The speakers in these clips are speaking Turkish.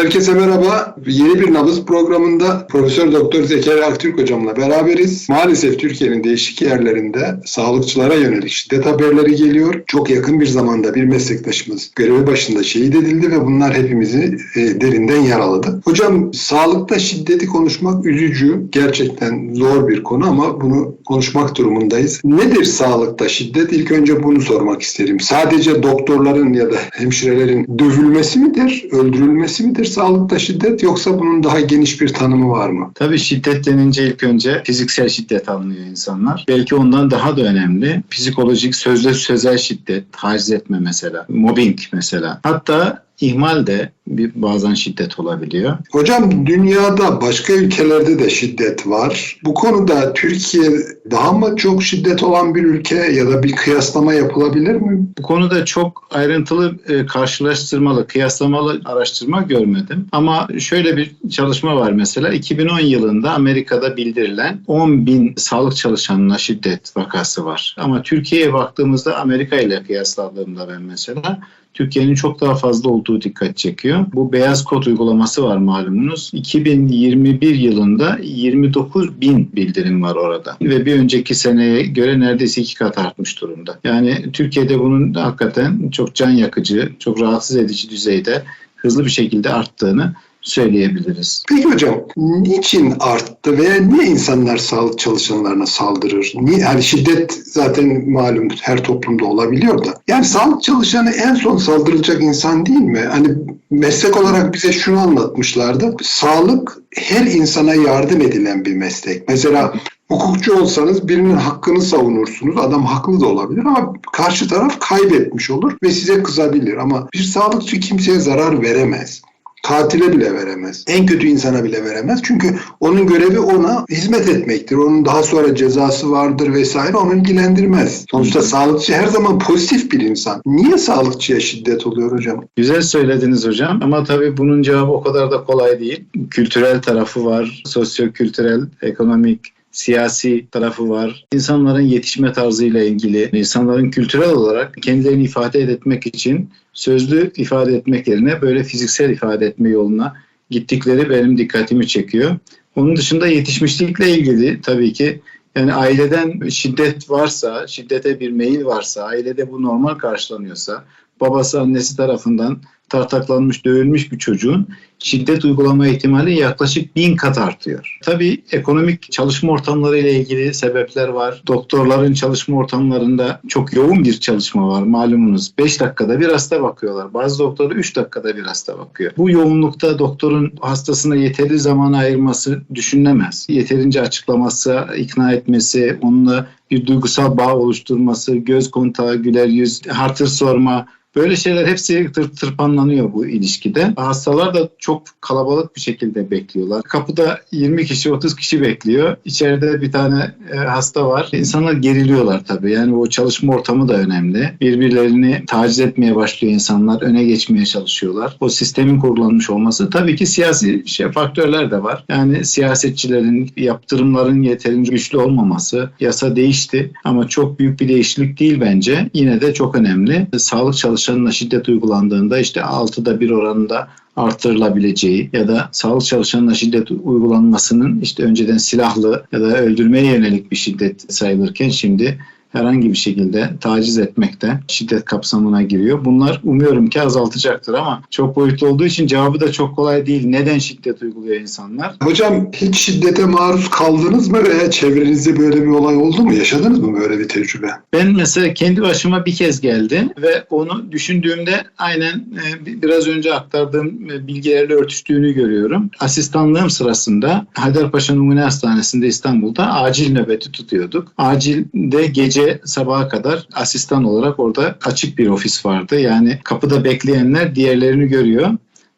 Herkese merhaba. Yeni bir nabız programında Profesör Doktor Zekeriya Aktürk hocamla beraberiz. Maalesef Türkiye'nin değişik yerlerinde sağlıkçılara yönelik şiddet haberleri geliyor. Çok yakın bir zamanda bir meslektaşımız görevi başında şehit edildi ve bunlar hepimizi e, derinden yaraladı. Hocam sağlıkta şiddeti konuşmak üzücü. Gerçekten zor bir konu ama bunu konuşmak durumundayız. Nedir sağlıkta şiddet? İlk önce bunu sormak isterim. Sadece doktorların ya da hemşirelerin dövülmesi midir, öldürülmesi midir sağlıkta şiddet yoksa bunun daha geniş bir tanımı var mı? Tabii şiddet denince ilk önce fiziksel şiddet anlıyor insanlar. Belki ondan daha da önemli psikolojik sözlü sözel şiddet, taciz etme mesela, mobbing mesela. Hatta ihmal de bir bazen şiddet olabiliyor. Hocam dünyada başka ülkelerde de şiddet var. Bu konuda Türkiye daha mı çok şiddet olan bir ülke ya da bir kıyaslama yapılabilir mi? Bu konuda çok ayrıntılı e, karşılaştırmalı, kıyaslamalı araştırma görmedim. Ama şöyle bir çalışma var mesela 2010 yılında Amerika'da bildirilen 10 bin sağlık çalışanına şiddet vakası var. Ama Türkiye'ye baktığımızda Amerika ile kıyasladığımda ben mesela Türkiye'nin çok daha fazla olduğu dikkat çekiyor. Bu beyaz kod uygulaması var malumunuz. 2021 yılında 29 bin bildirim var orada. Ve bir önceki seneye göre neredeyse iki kat artmış durumda. Yani Türkiye'de bunun hakikaten çok can yakıcı, çok rahatsız edici düzeyde hızlı bir şekilde arttığını söyleyebiliriz. Peki hocam niçin arttı veya niye insanlar sağlık çalışanlarına saldırır? Niye, yani şiddet zaten malum her toplumda olabiliyor da. Yani sağlık çalışanı en son saldırılacak insan değil mi? Hani meslek olarak bize şunu anlatmışlardı. Sağlık her insana yardım edilen bir meslek. Mesela hukukçu olsanız birinin hakkını savunursunuz. Adam haklı da olabilir ama karşı taraf kaybetmiş olur ve size kızabilir. Ama bir sağlıkçı kimseye zarar veremez. Katile bile veremez. En kötü insana bile veremez. Çünkü onun görevi ona hizmet etmektir. Onun daha sonra cezası vardır vesaire onu ilgilendirmez. Sonuçta sağlıkçı her zaman pozitif bir insan. Niye sağlıkçıya şiddet oluyor hocam? Güzel söylediniz hocam ama tabii bunun cevabı o kadar da kolay değil. Kültürel tarafı var, sosyo-kültürel, ekonomik, siyasi tarafı var. İnsanların yetişme tarzıyla ilgili, insanların kültürel olarak kendilerini ifade etmek için sözlü ifade etmek yerine böyle fiziksel ifade etme yoluna gittikleri benim dikkatimi çekiyor. Onun dışında yetişmişlikle ilgili tabii ki yani aileden şiddet varsa, şiddete bir meyil varsa, ailede bu normal karşılanıyorsa, babası annesi tarafından tartaklanmış, dövülmüş bir çocuğun şiddet uygulama ihtimali yaklaşık bin kat artıyor. Tabii ekonomik çalışma ortamları ile ilgili sebepler var. Doktorların çalışma ortamlarında çok yoğun bir çalışma var malumunuz. 5 dakikada bir hasta bakıyorlar. Bazı doktorlar 3 dakikada bir hasta bakıyor. Bu yoğunlukta doktorun hastasına yeteri zaman ayırması düşünülemez. Yeterince açıklaması, ikna etmesi, onunla bir duygusal bağ oluşturması, göz kontağı, güler yüz, hatır sorma, Böyle şeyler hepsi tır, tırpanlanıyor bu ilişkide. Hastalar da çok kalabalık bir şekilde bekliyorlar. Kapıda 20 kişi 30 kişi bekliyor. İçeride bir tane e, hasta var. İnsanlar geriliyorlar tabii. Yani o çalışma ortamı da önemli. Birbirlerini taciz etmeye başlıyor insanlar. Öne geçmeye çalışıyorlar. O sistemin kurgulanmış olması. Tabii ki siyasi şey, faktörler de var. Yani siyasetçilerin yaptırımların yeterince güçlü olmaması. Yasa değişti ama çok büyük bir değişiklik değil bence. Yine de çok önemli. Sağlık çalışanları çalışanına şiddet uygulandığında işte 6'da bir oranında artırılabileceği ya da sağlık çalışanına şiddet uygulanmasının işte önceden silahlı ya da öldürmeye yönelik bir şiddet sayılırken şimdi herhangi bir şekilde taciz etmek de şiddet kapsamına giriyor. Bunlar umuyorum ki azaltacaktır ama çok boyutlu olduğu için cevabı da çok kolay değil. Neden şiddet uyguluyor insanlar? Hocam hiç şiddete maruz kaldınız mı veya çevrenizde böyle bir olay oldu mu? Yaşadınız mı böyle bir tecrübe? Ben mesela kendi başıma bir kez geldi ve onu düşündüğümde aynen e, biraz önce aktardığım e, bilgilerle örtüştüğünü görüyorum. Asistanlığım sırasında Haydarpaşa Numune Hastanesi'nde İstanbul'da acil nöbeti tutuyorduk. Acilde gece gece sabaha kadar asistan olarak orada açık bir ofis vardı. Yani kapıda bekleyenler diğerlerini görüyor.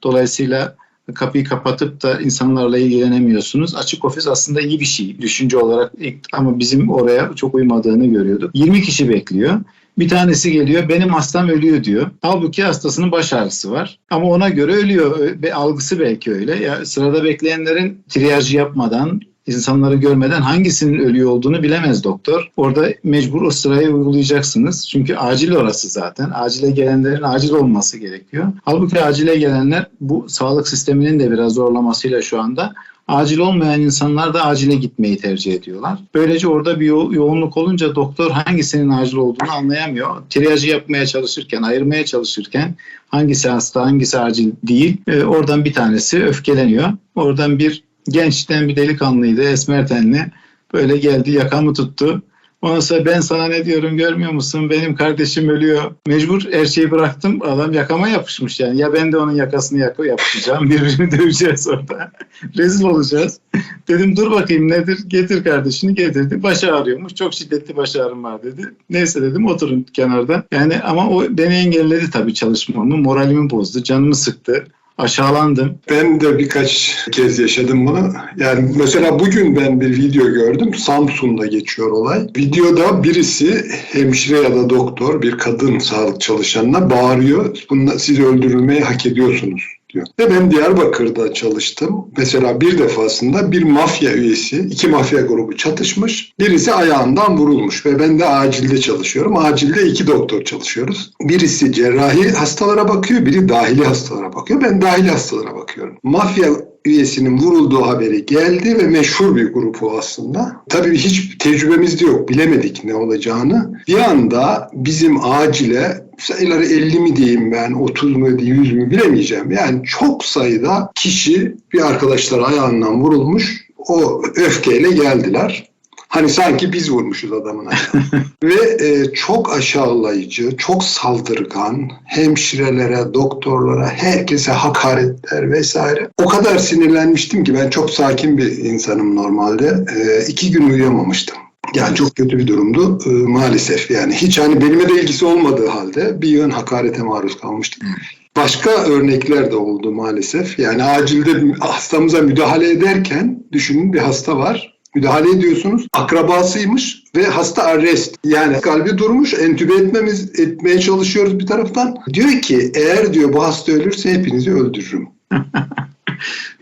Dolayısıyla kapıyı kapatıp da insanlarla ilgilenemiyorsunuz. Açık ofis aslında iyi bir şey düşünce olarak ama bizim oraya çok uymadığını görüyorduk. 20 kişi bekliyor. Bir tanesi geliyor benim hastam ölüyor diyor. Halbuki hastasının baş ağrısı var. Ama ona göre ölüyor. Algısı belki öyle. Ya, sırada bekleyenlerin triyajı yapmadan insanları görmeden hangisinin ölüyor olduğunu bilemez doktor. Orada mecbur o sırayı uygulayacaksınız. Çünkü acil orası zaten. Acile gelenlerin acil olması gerekiyor. Halbuki acile gelenler bu sağlık sisteminin de biraz zorlamasıyla şu anda acil olmayan insanlar da acile gitmeyi tercih ediyorlar. Böylece orada bir yo- yoğunluk olunca doktor hangisinin acil olduğunu anlayamıyor. Triyajı yapmaya çalışırken, ayırmaya çalışırken hangisi hasta, hangisi acil değil. e, oradan bir tanesi öfkeleniyor. Oradan bir gençten bir delikanlıydı, esmer tenli. Böyle geldi, yakamı tuttu. Ondan sonra ben sana ne diyorum görmüyor musun? Benim kardeşim ölüyor. Mecbur her şeyi bıraktım. Adam yakama yapışmış yani. Ya ben de onun yakasını yakı yapacağım. Birbirini döveceğiz orada. Rezil olacağız. Dedim dur bakayım nedir? Getir kardeşini getirdi. Baş ağrıyormuş. Çok şiddetli baş ağrım var dedi. Neyse dedim oturun kenarda. Yani ama o beni engelledi tabii çalışmamı. Moralimi bozdu. Canımı sıktı. Aşağılandım. Ben de birkaç kez yaşadım bunu. Yani mesela bugün ben bir video gördüm. Samsun'da geçiyor olay. Videoda birisi hemşire ya da doktor bir kadın sağlık çalışanına bağırıyor. Bununla siz öldürülmeyi hak ediyorsunuz diyor. Ve ben Diyarbakır'da çalıştım. Mesela bir defasında bir mafya üyesi, iki mafya grubu çatışmış. Birisi ayağından vurulmuş ve ben de acilde çalışıyorum. Acilde iki doktor çalışıyoruz. Birisi cerrahi hastalara bakıyor, biri dahili hastalara bakıyor. Ben dahili hastalara bakıyorum. Mafya üyesinin vurulduğu haberi geldi ve meşhur bir grup aslında. Tabii hiç tecrübemiz de yok. Bilemedik ne olacağını. Bir anda bizim acile sayıları 50 mi diyeyim ben 30 mu 100 mü bilemeyeceğim. Yani çok sayıda kişi bir arkadaşlar ayağından vurulmuş. O öfkeyle geldiler. Hani sanki biz vurmuşuz adamın. Ve e, çok aşağılayıcı, çok saldırgan, hemşirelere, doktorlara, herkese hakaretler vesaire. O kadar sinirlenmiştim ki ben çok sakin bir insanım normalde. E, iki gün uyuyamamıştım. Yani çok kötü bir durumdu e, maalesef. Yani hiç hani benimle de ilgisi olmadığı halde bir yığın hakarete maruz kalmıştım. Başka örnekler de oldu maalesef. Yani acilde hastamıza müdahale ederken düşünün bir hasta var. Müdahale ediyorsunuz. Akrabasıymış ve hasta arrest. Yani kalbi durmuş. Entübe etmemiz etmeye çalışıyoruz bir taraftan. Diyor ki eğer diyor bu hasta ölürse hepinizi öldürürüm.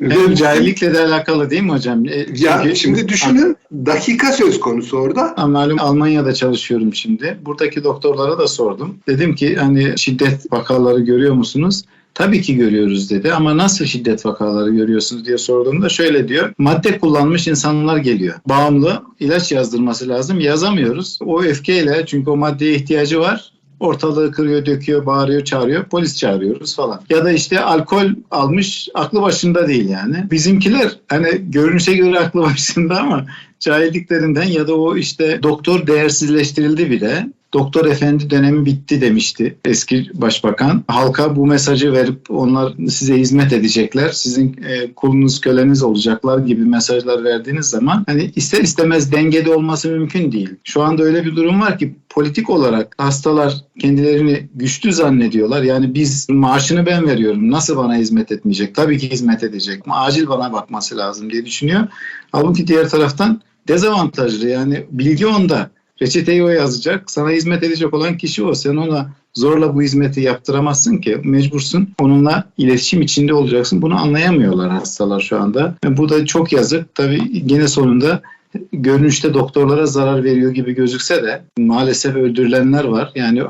Hem cahillikle de alakalı değil mi hocam? E, ya çünkü- şimdi düşünün dakika söz konusu orada. Malum Almanya'da çalışıyorum şimdi. Buradaki doktorlara da sordum. Dedim ki hani şiddet vakaları görüyor musunuz? Tabii ki görüyoruz dedi ama nasıl şiddet vakaları görüyorsunuz diye sorduğumda şöyle diyor. Madde kullanmış insanlar geliyor. Bağımlı ilaç yazdırması lazım. Yazamıyoruz. O öfkeyle çünkü o maddeye ihtiyacı var. Ortalığı kırıyor, döküyor, bağırıyor, çağırıyor. Polis çağırıyoruz falan. Ya da işte alkol almış, aklı başında değil yani. Bizimkiler hani görünüşe göre aklı başında ama cahilliklerinden ya da o işte doktor değersizleştirildi bile. Doktor efendi dönemi bitti demişti eski başbakan. Halka bu mesajı verip onlar size hizmet edecekler, sizin e, kulunuz köleniz olacaklar gibi mesajlar verdiğiniz zaman hani ister istemez dengede olması mümkün değil. Şu anda öyle bir durum var ki politik olarak hastalar kendilerini güçlü zannediyorlar. Yani biz maaşını ben veriyorum. Nasıl bana hizmet etmeyecek? Tabii ki hizmet edecek. Ama acil bana bakması lazım diye düşünüyor. Halbuki diğer taraftan dezavantajlı. Yani bilgi onda. Reçeteyi o yazacak. Sana hizmet edecek olan kişi o. Sen ona zorla bu hizmeti yaptıramazsın ki. Mecbursun. Onunla iletişim içinde olacaksın. Bunu anlayamıyorlar hastalar şu anda. Bu da çok yazık. Tabii yine sonunda görünüşte doktorlara zarar veriyor gibi gözükse de maalesef öldürülenler var. Yani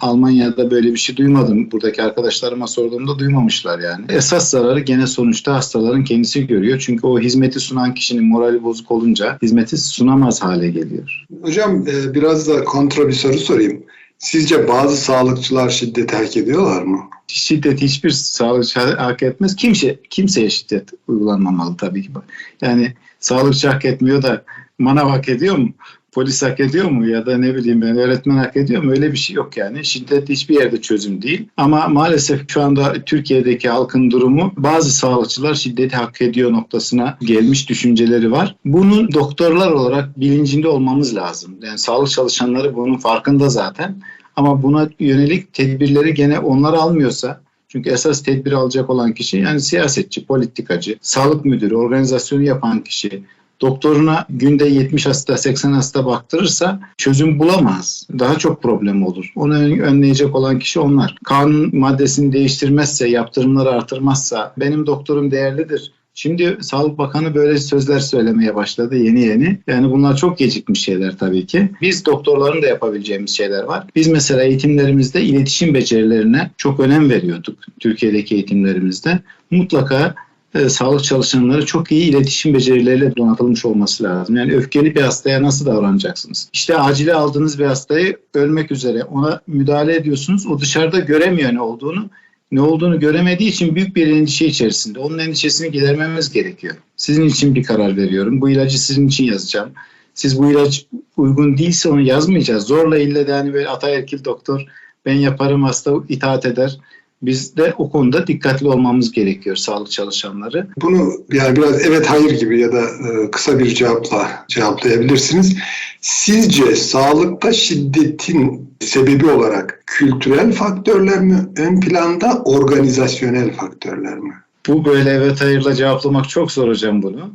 Almanya'da böyle bir şey duymadım. Buradaki arkadaşlarıma sorduğumda duymamışlar yani. Esas zararı gene sonuçta hastaların kendisi görüyor. Çünkü o hizmeti sunan kişinin morali bozuk olunca hizmeti sunamaz hale geliyor. Hocam e, biraz da kontra bir soru sorayım. Sizce bazı sağlıkçılar şiddet hak ediyorlar mı? Şiddet hiçbir sağlıkçı hak etmez. Kimse kimseye şiddet uygulanmamalı tabii ki. Yani sağlıkçı hak etmiyor da manav hak ediyor mu? Polis hak ediyor mu ya da ne bileyim ben öğretmen hak ediyor mu? Öyle bir şey yok yani. Şiddet hiçbir yerde çözüm değil. Ama maalesef şu anda Türkiye'deki halkın durumu bazı sağlıkçılar şiddeti hak ediyor noktasına gelmiş düşünceleri var. Bunun doktorlar olarak bilincinde olmamız lazım. Yani sağlık çalışanları bunun farkında zaten. Ama buna yönelik tedbirleri gene onlar almıyorsa çünkü esas tedbir alacak olan kişi yani siyasetçi, politikacı, sağlık müdürü, organizasyonu yapan kişi, doktoruna günde 70 hasta 80 hasta baktırırsa çözüm bulamaz. Daha çok problem olur. Onu ön- önleyecek olan kişi onlar. Kanun maddesini değiştirmezse, yaptırımları artırmazsa benim doktorum değerlidir. Şimdi Sağlık Bakanı böyle sözler söylemeye başladı yeni yeni. Yani bunlar çok gecikmiş şeyler tabii ki. Biz doktorların da yapabileceğimiz şeyler var. Biz mesela eğitimlerimizde iletişim becerilerine çok önem veriyorduk. Türkiye'deki eğitimlerimizde. Mutlaka e, sağlık çalışanları çok iyi iletişim becerileriyle donatılmış olması lazım. Yani öfkeli bir hastaya nasıl davranacaksınız? İşte acile aldığınız bir hastayı ölmek üzere ona müdahale ediyorsunuz. O dışarıda göremiyor ne olduğunu. Ne olduğunu göremediği için büyük bir endişe içerisinde. Onun endişesini gidermemiz gerekiyor. Sizin için bir karar veriyorum. Bu ilacı sizin için yazacağım. Siz bu ilaç uygun değilse onu yazmayacağız. Zorla ille de hani böyle ataerkil doktor ben yaparım hasta itaat eder. Biz de o konuda dikkatli olmamız gerekiyor sağlık çalışanları. Bunu yani biraz evet hayır gibi ya da e, kısa bir cevapla cevaplayabilirsiniz. Sizce sağlıkta şiddetin sebebi olarak kültürel faktörler mi ön planda, organizasyonel faktörler mi? Bu böyle evet hayırla cevaplamak çok zor hocam bunu.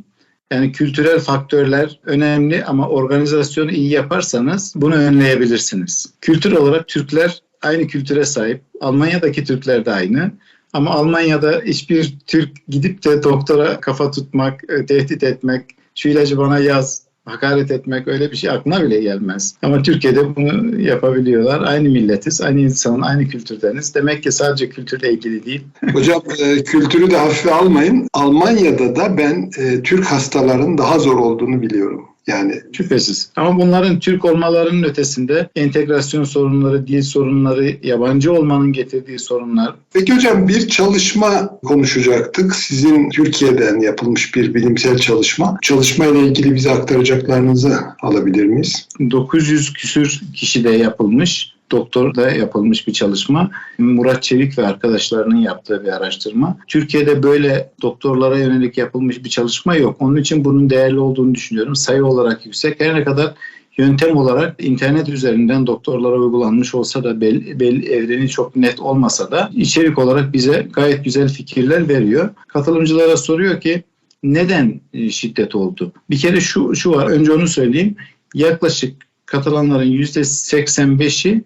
Yani kültürel faktörler önemli ama organizasyonu iyi yaparsanız bunu önleyebilirsiniz. Kültür olarak Türkler aynı kültüre sahip. Almanya'daki Türkler de aynı. Ama Almanya'da hiçbir Türk gidip de doktora kafa tutmak, e, tehdit etmek, şu ilacı bana yaz, hakaret etmek öyle bir şey aklına bile gelmez. Ama Türkiye'de bunu yapabiliyorlar. Aynı milletiz, aynı insanın, aynı kültürdeniz. Demek ki sadece kültürle ilgili değil. Hocam e, kültürü de hafife almayın. Almanya'da da ben e, Türk hastaların daha zor olduğunu biliyorum. Yani Şüphesiz. Ama bunların Türk olmalarının ötesinde entegrasyon sorunları, dil sorunları, yabancı olmanın getirdiği sorunlar. Peki hocam bir çalışma konuşacaktık. Sizin Türkiye'den yapılmış bir bilimsel çalışma. Çalışma ile ilgili bize aktaracaklarınızı alabilir miyiz? 900 küsür kişide yapılmış, doktorda yapılmış bir çalışma. Murat Çevik ve arkadaşlarının yaptığı bir araştırma. Türkiye'de böyle doktorlara yönelik yapılmış bir çalışma yok. Onun için bunun değerli olduğunu düşünüyorum. Sayı olarak yüksek. Her ne kadar yöntem olarak internet üzerinden doktorlara uygulanmış olsa da belli, belli evreni çok net olmasa da içerik olarak bize gayet güzel fikirler veriyor. Katılımcılara soruyor ki neden e, şiddet oldu? Bir kere şu şu var. Önce onu söyleyeyim. Yaklaşık katılanların %85'i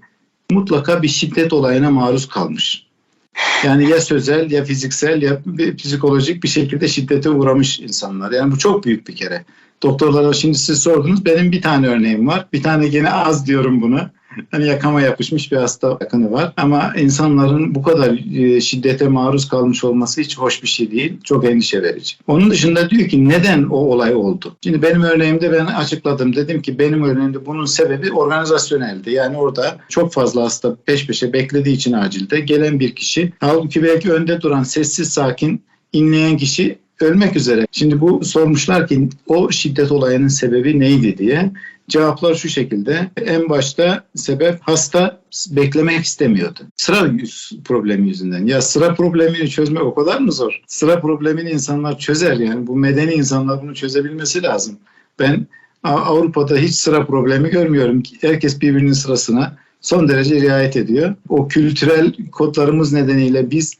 mutlaka bir şiddet olayına maruz kalmış. Yani ya sözel ya fiziksel ya psikolojik bir şekilde şiddete uğramış insanlar. Yani bu çok büyük bir kere. Doktorlara şimdi siz sordunuz. Benim bir tane örneğim var. Bir tane gene az diyorum bunu. Hani yakama yapışmış bir hasta yakını var. Ama insanların bu kadar e, şiddete maruz kalmış olması hiç hoş bir şey değil. Çok endişe verici. Onun dışında diyor ki neden o olay oldu? Şimdi benim örneğimde ben açıkladım. Dedim ki benim örneğimde bunun sebebi organizasyoneldi. Yani orada çok fazla hasta peş peşe beklediği için acilde gelen bir kişi. Halbuki belki önde duran sessiz sakin inleyen kişi ölmek üzere. Şimdi bu sormuşlar ki o şiddet olayının sebebi neydi diye. Cevaplar şu şekilde. En başta sebep hasta beklemek istemiyordu. Sıra problemi yüzünden. Ya sıra problemini çözmek o kadar mı zor? Sıra problemini insanlar çözer yani. Bu medeni insanlar bunu çözebilmesi lazım. Ben Avrupa'da hiç sıra problemi görmüyorum. Herkes birbirinin sırasına son derece riayet ediyor. O kültürel kodlarımız nedeniyle biz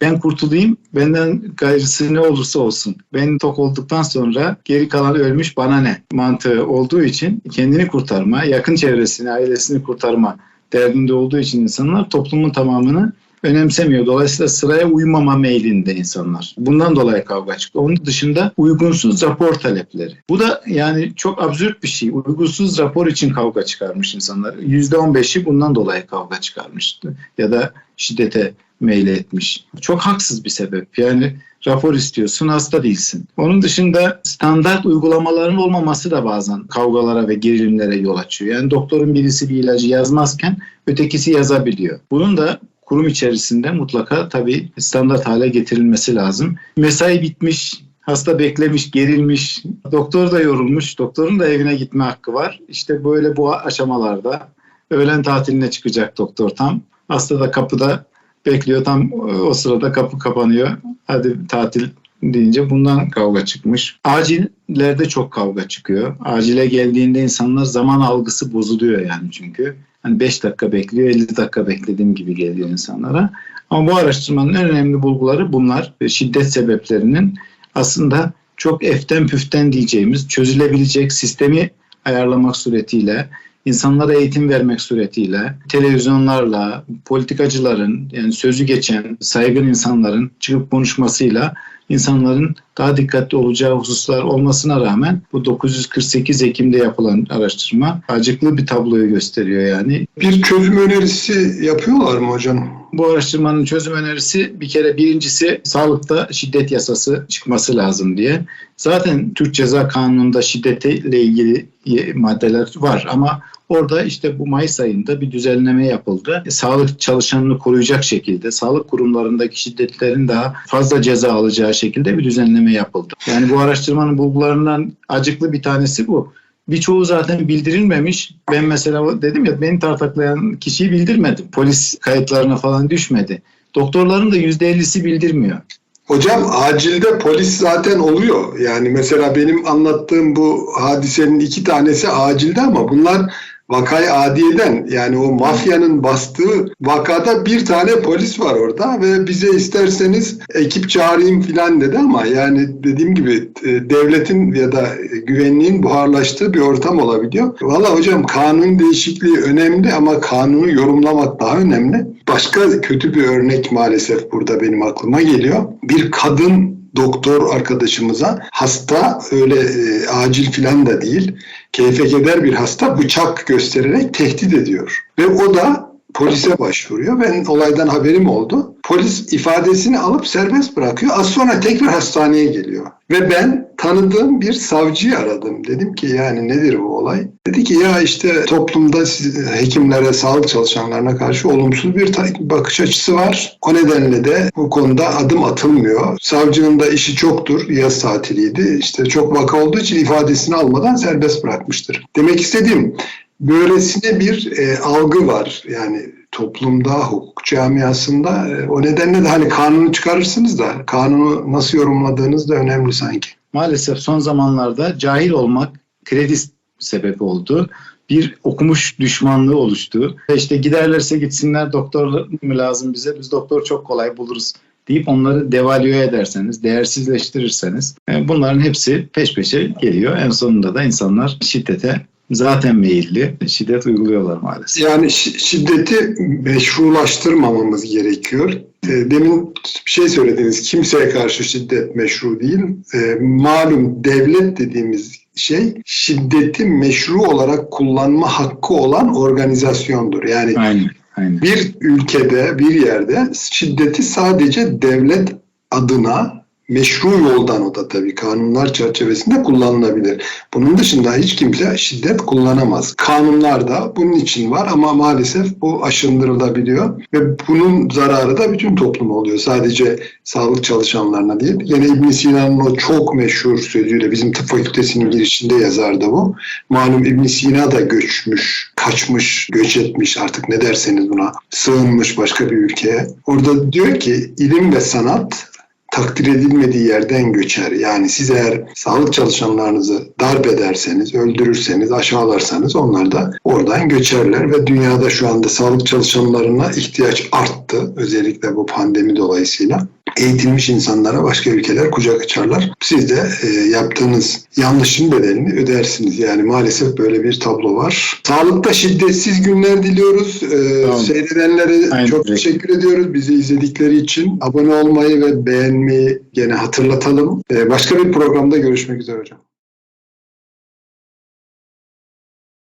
ben kurtulayım, benden gayrısı ne olursa olsun. Ben tok olduktan sonra geri kalan ölmüş bana ne mantığı olduğu için kendini kurtarma, yakın çevresini, ailesini kurtarma derdinde olduğu için insanlar toplumun tamamını önemsemiyor. Dolayısıyla sıraya uymama meylinde insanlar. Bundan dolayı kavga çıktı. Onun dışında uygunsuz rapor talepleri. Bu da yani çok absürt bir şey. Uygunsuz rapor için kavga çıkarmış insanlar. %15'i bundan dolayı kavga çıkarmıştı. Ya da şiddete meyle etmiş. Çok haksız bir sebep. Yani rapor istiyorsun hasta değilsin. Onun dışında standart uygulamaların olmaması da bazen kavgalara ve gerilimlere yol açıyor. Yani doktorun birisi bir ilacı yazmazken ötekisi yazabiliyor. Bunun da kurum içerisinde mutlaka tabii standart hale getirilmesi lazım. Mesai bitmiş, hasta beklemiş, gerilmiş, doktor da yorulmuş, doktorun da evine gitme hakkı var. İşte böyle bu aşamalarda öğlen tatiline çıkacak doktor tam. Hasta da kapıda bekliyor. Tam o sırada kapı kapanıyor. Hadi tatil deyince bundan kavga çıkmış. Acillerde çok kavga çıkıyor. Acile geldiğinde insanlar zaman algısı bozuluyor yani çünkü. Hani 5 dakika bekliyor, 50 dakika beklediğim gibi geliyor insanlara. Ama bu araştırmanın en önemli bulguları bunlar. Şiddet sebeplerinin aslında çok eften püften diyeceğimiz çözülebilecek sistemi ayarlamak suretiyle insanlara eğitim vermek suretiyle televizyonlarla politikacıların yani sözü geçen saygın insanların çıkıp konuşmasıyla insanların daha dikkatli olacağı hususlar olmasına rağmen bu 948 Ekim'de yapılan araştırma acıklı bir tabloyu gösteriyor yani. Bir çözüm önerisi yapıyorlar mı hocam? Bu araştırmanın çözüm önerisi bir kere birincisi sağlıkta şiddet yasası çıkması lazım diye. Zaten Türk Ceza Kanunu'nda şiddetle ilgili maddeler var ama orada işte bu Mayıs ayında bir düzenleme yapıldı. E, Sağlık çalışanını koruyacak şekilde sağlık kurumlarındaki şiddetlerin daha fazla ceza alacağı şekilde bir düzenleme yapıldı. Yani bu araştırmanın bulgularından acıklı bir tanesi bu. Birçoğu zaten bildirilmemiş. Ben mesela dedim ya beni tartaklayan kişiyi bildirmedim. Polis kayıtlarına falan düşmedi. Doktorların da %50'si bildirmiyor. Hocam acilde polis zaten oluyor. Yani mesela benim anlattığım bu hadisenin iki tanesi acilde ama bunlar vakayı adiyeden yani o mafyanın bastığı vakada bir tane polis var orada ve bize isterseniz ekip çağırayım filan dedi ama yani dediğim gibi e, devletin ya da güvenliğin buharlaştığı bir ortam olabiliyor. Valla hocam kanun değişikliği önemli ama kanunu yorumlamak daha önemli. Başka kötü bir örnek maalesef burada benim aklıma geliyor. Bir kadın doktor arkadaşımıza hasta öyle e, acil filan da değil keyfe keder bir hasta bıçak göstererek tehdit ediyor. Ve o da polise başvuruyor. Ben olaydan haberim oldu. Polis ifadesini alıp serbest bırakıyor. Az sonra tekrar hastaneye geliyor. Ve ben tanıdığım bir savcıyı aradım. Dedim ki yani nedir bu olay? Dedi ki ya işte toplumda hekimlere, sağlık çalışanlarına karşı olumsuz bir bakış açısı var. O nedenle de bu konuda adım atılmıyor. Savcının da işi çoktur. Yaz tatiliydi. İşte çok vaka olduğu için ifadesini almadan serbest bırakmıştır. Demek istediğim böylesine bir e, algı var. Yani toplumda, hukuk camiasında e, o nedenle de hani kanunu çıkarırsınız da kanunu nasıl yorumladığınız da önemli sanki. Maalesef son zamanlarda cahil olmak kredi sebebi oldu. Bir okumuş düşmanlığı oluştu. Ve işte giderlerse gitsinler doktor mu lazım bize biz doktor çok kolay buluruz deyip onları devalüe ederseniz, değersizleştirirseniz e, bunların hepsi peş peşe geliyor. En sonunda da insanlar şiddete zaten meyilli şiddet uyguluyorlar maalesef. Yani şiddeti meşrulaştırmamamız gerekiyor. E, demin bir şey söylediniz. Kimseye karşı şiddet meşru değil. E, malum devlet dediğimiz şey şiddeti meşru olarak kullanma hakkı olan organizasyondur. Yani Aynen. Aynen. bir ülkede, bir yerde şiddeti sadece devlet adına meşru yoldan o da tabii kanunlar çerçevesinde kullanılabilir. Bunun dışında hiç kimse şiddet kullanamaz. Kanunlar da bunun için var ama maalesef bu aşındırılabiliyor ve bunun zararı da bütün topluma oluyor. Sadece sağlık çalışanlarına değil. Yine İbn Sina'nın o çok meşhur sözüyle bizim tıp fakültesinin girişinde yazardı bu. Malum İbn Sina da göçmüş, kaçmış, göç etmiş artık ne derseniz buna sığınmış başka bir ülkeye. Orada diyor ki ilim ve sanat takdir edilmediği yerden göçer. Yani siz eğer sağlık çalışanlarınızı darp ederseniz, öldürürseniz, aşağılarsanız onlar da oradan göçerler ve dünyada şu anda sağlık çalışanlarına ihtiyaç arttı. Özellikle bu pandemi dolayısıyla eğitilmiş insanlara başka ülkeler kucak açarlar. Siz de e, yaptığınız yanlışın bedelini ödersiniz. Yani maalesef böyle bir tablo var. Sağlıkta şiddetsiz günler diliyoruz. E, Tamam. Seyredenlere Aynen. çok teşekkür ediyoruz bizi izledikleri için. Abone olmayı ve beğenmeyi gene hatırlatalım. E, başka bir programda görüşmek üzere hocam.